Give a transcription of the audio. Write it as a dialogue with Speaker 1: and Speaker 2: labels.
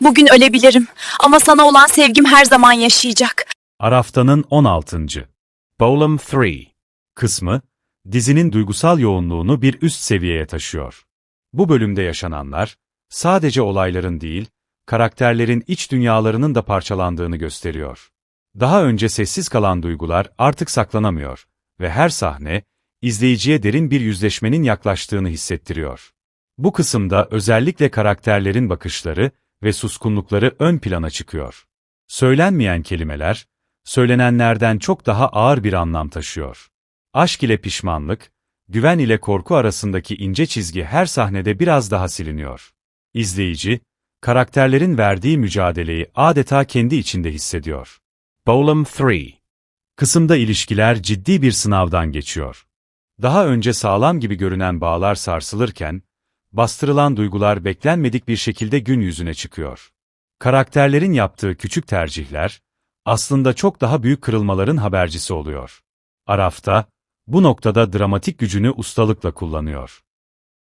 Speaker 1: Bugün ölebilirim ama sana olan sevgim her zaman yaşayacak.
Speaker 2: Araftanın 16. Bowlam 3 kısmı, dizinin duygusal yoğunluğunu bir üst seviyeye taşıyor. Bu bölümde yaşananlar, sadece olayların değil, karakterlerin iç dünyalarının da parçalandığını gösteriyor. Daha önce sessiz kalan duygular artık saklanamıyor ve her sahne, izleyiciye derin bir yüzleşmenin yaklaştığını hissettiriyor. Bu kısımda özellikle karakterlerin bakışları ve suskunlukları ön plana çıkıyor. Söylenmeyen kelimeler, söylenenlerden çok daha ağır bir anlam taşıyor. Aşk ile pişmanlık, güven ile korku arasındaki ince çizgi her sahnede biraz daha siliniyor. İzleyici, karakterlerin verdiği mücadeleyi adeta kendi içinde hissediyor. Bowlam 3 Kısımda ilişkiler ciddi bir sınavdan geçiyor. Daha önce sağlam gibi görünen bağlar sarsılırken, bastırılan duygular beklenmedik bir şekilde gün yüzüne çıkıyor. Karakterlerin yaptığı küçük tercihler, aslında çok daha büyük kırılmaların habercisi oluyor. Arafta, bu noktada dramatik gücünü ustalıkla kullanıyor.